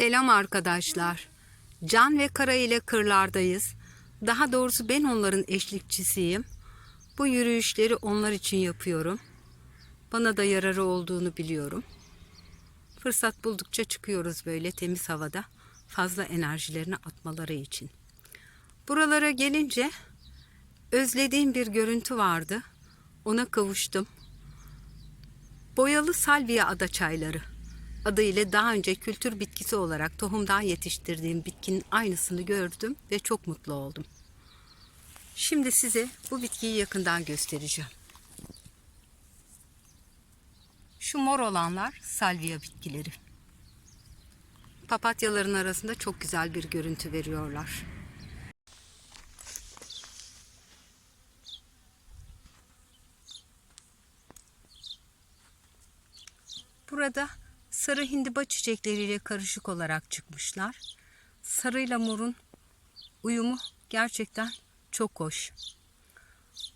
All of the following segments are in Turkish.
Selam arkadaşlar. Can ve Kara ile kırlardayız. Daha doğrusu ben onların eşlikçisiyim. Bu yürüyüşleri onlar için yapıyorum. Bana da yararı olduğunu biliyorum. Fırsat buldukça çıkıyoruz böyle temiz havada. Fazla enerjilerini atmaları için. Buralara gelince özlediğim bir görüntü vardı. Ona kavuştum. Boyalı salvia ada çayları adı ile daha önce kültür bitkisi olarak tohumdan yetiştirdiğim bitkinin aynısını gördüm ve çok mutlu oldum. Şimdi size bu bitkiyi yakından göstereceğim. Şu mor olanlar salvia bitkileri. Papatyaların arasında çok güzel bir görüntü veriyorlar. Burada sarı hindiba çiçekleriyle karışık olarak çıkmışlar. Sarıyla morun uyumu gerçekten çok hoş.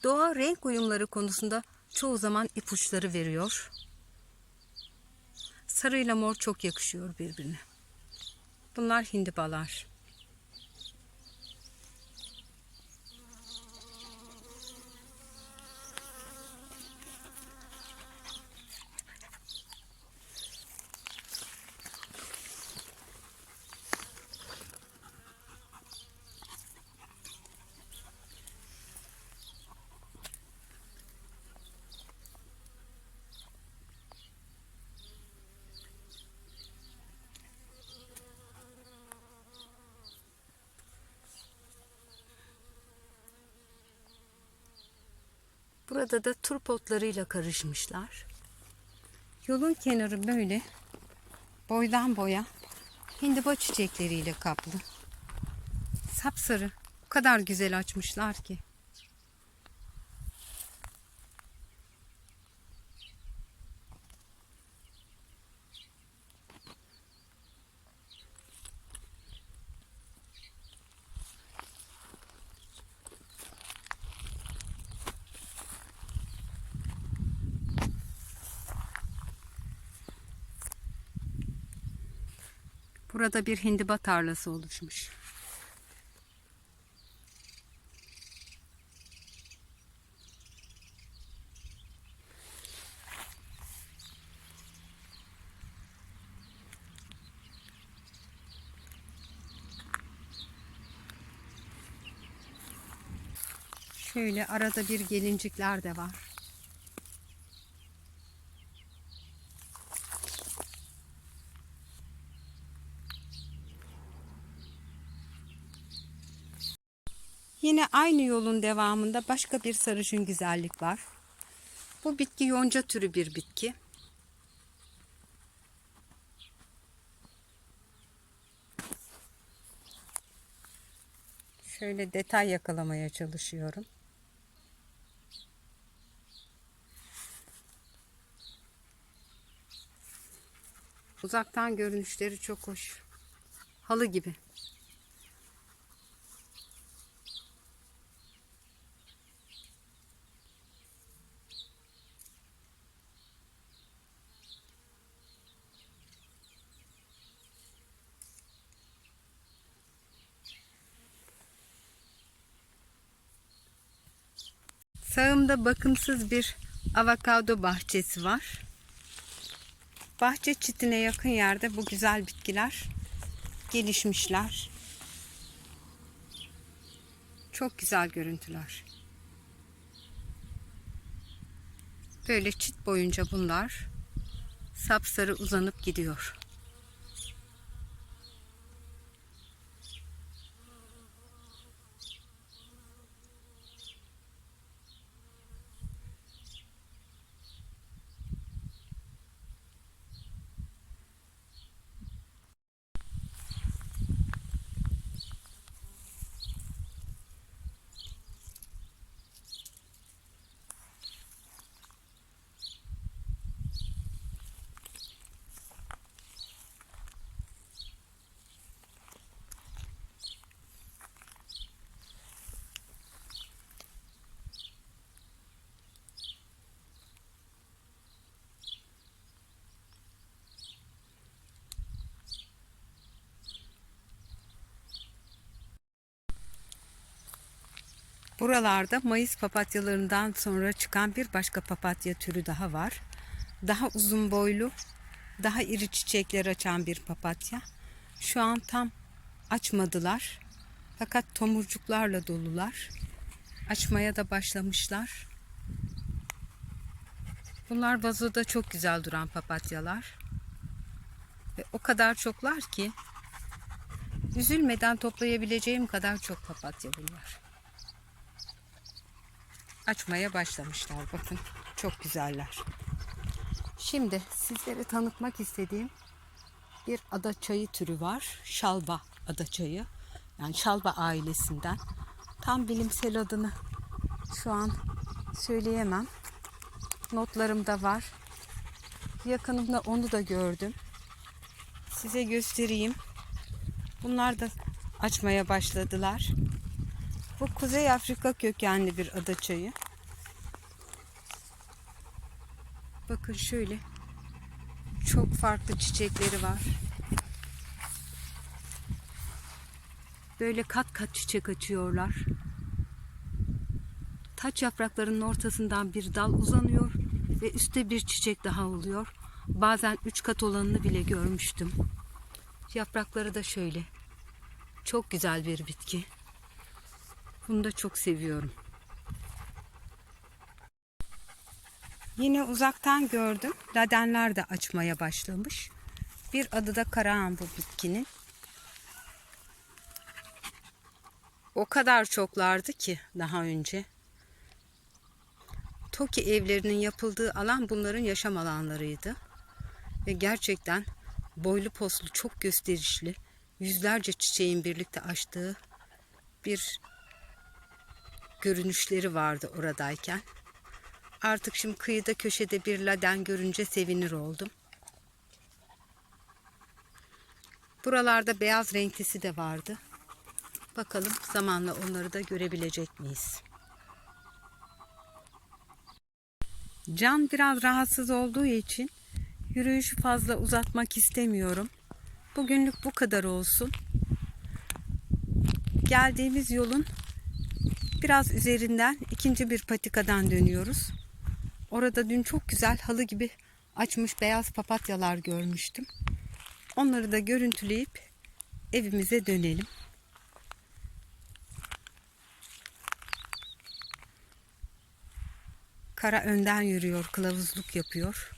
Doğa renk uyumları konusunda çoğu zaman ipuçları veriyor. Sarıyla mor çok yakışıyor birbirine. Bunlar hindibalar. Burada da turp otlarıyla karışmışlar. Yolun kenarı böyle boydan boya hindiba çiçekleriyle kaplı. Sapsarı. O kadar güzel açmışlar ki. Burada bir hindiba tarlası oluşmuş. Şöyle arada bir gelincikler de var. Yine aynı yolun devamında başka bir sarışın güzellik var. Bu bitki yonca türü bir bitki. Şöyle detay yakalamaya çalışıyorum. Uzaktan görünüşleri çok hoş. Halı gibi. Sağımda bakımsız bir avokado bahçesi var. Bahçe çitine yakın yerde bu güzel bitkiler gelişmişler. Çok güzel görüntüler. Böyle çit boyunca bunlar sapsarı uzanıp gidiyor. Buralarda Mayıs papatyalarından sonra çıkan bir başka papatya türü daha var. Daha uzun boylu, daha iri çiçekler açan bir papatya. Şu an tam açmadılar. Fakat tomurcuklarla dolular. Açmaya da başlamışlar. Bunlar vazoda çok güzel duran papatyalar. Ve o kadar çoklar ki üzülmeden toplayabileceğim kadar çok papatya bunlar. Açmaya başlamışlar bakın. Çok güzeller. Şimdi sizlere tanıtmak istediğim bir ada çayı türü var. Şalba ada çayı. Yani şalba ailesinden. Tam bilimsel adını şu an söyleyemem. Notlarımda var. Yakınımda onu da gördüm. Size göstereyim. Bunlar da açmaya başladılar. Bu Kuzey Afrika kökenli bir ada çayı. Bakın şöyle. Çok farklı çiçekleri var. Böyle kat kat çiçek açıyorlar. Taç yapraklarının ortasından bir dal uzanıyor ve üstte bir çiçek daha oluyor. Bazen üç kat olanını bile görmüştüm. Yaprakları da şöyle. Çok güzel bir bitki. Bunu da çok seviyorum. Yine uzaktan gördüm. Ladenler de açmaya başlamış. Bir adı da Karahan bu bitkinin. O kadar çoklardı ki daha önce. Toki evlerinin yapıldığı alan bunların yaşam alanlarıydı. Ve gerçekten boylu poslu çok gösterişli yüzlerce çiçeğin birlikte açtığı bir görünüşleri vardı oradayken. Artık şimdi kıyıda köşede bir laden görünce sevinir oldum. Buralarda beyaz renklisi de vardı. Bakalım zamanla onları da görebilecek miyiz? Can biraz rahatsız olduğu için yürüyüşü fazla uzatmak istemiyorum. Bugünlük bu kadar olsun. Geldiğimiz yolun biraz üzerinden ikinci bir patikadan dönüyoruz. Orada dün çok güzel halı gibi açmış beyaz papatyalar görmüştüm. Onları da görüntüleyip evimize dönelim. Kara önden yürüyor, kılavuzluk yapıyor.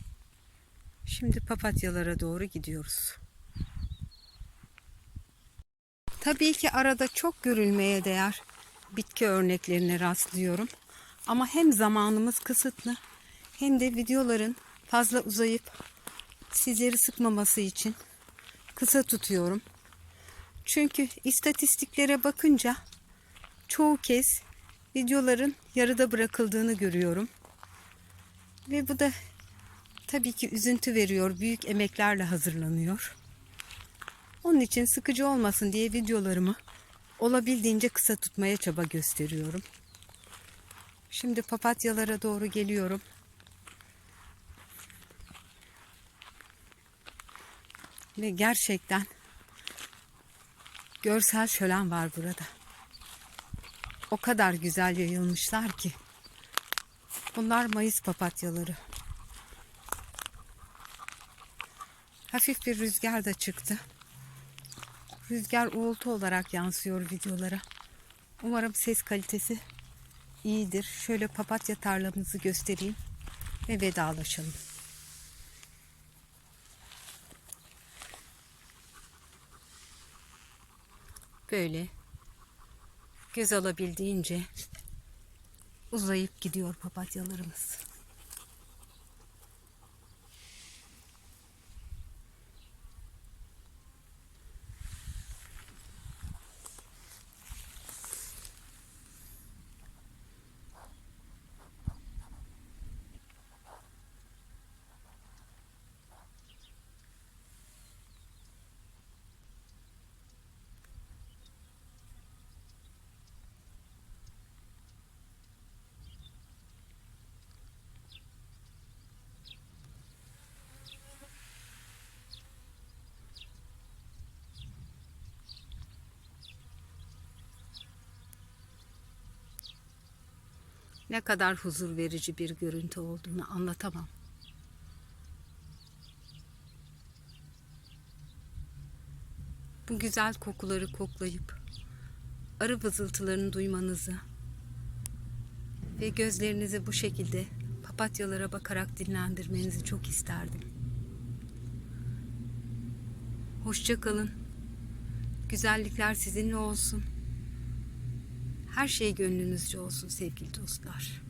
Şimdi papatyalara doğru gidiyoruz. Tabii ki arada çok görülmeye değer bitki örneklerine rastlıyorum. Ama hem zamanımız kısıtlı hem de videoların fazla uzayıp sizleri sıkmaması için kısa tutuyorum. Çünkü istatistiklere bakınca çoğu kez videoların yarıda bırakıldığını görüyorum. Ve bu da tabii ki üzüntü veriyor. Büyük emeklerle hazırlanıyor. Onun için sıkıcı olmasın diye videolarımı olabildiğince kısa tutmaya çaba gösteriyorum. Şimdi papatyalara doğru geliyorum. Ve gerçekten görsel şölen var burada. O kadar güzel yayılmışlar ki. Bunlar Mayıs papatyaları. Hafif bir rüzgar da çıktı. Rüzgar uğultu olarak yansıyor videolara. Umarım ses kalitesi iyidir. Şöyle papatya tarlamızı göstereyim ve vedalaşalım. Böyle göz alabildiğince uzayıp gidiyor papatyalarımız. Ne kadar huzur verici bir görüntü olduğunu anlatamam. Bu güzel kokuları koklayıp arı vızıltılarını duymanızı ve gözlerinizi bu şekilde papatyalara bakarak dinlendirmenizi çok isterdim. Hoşça kalın. Güzellikler sizinle olsun. Her şey gönlünüzce olsun sevgili dostlar.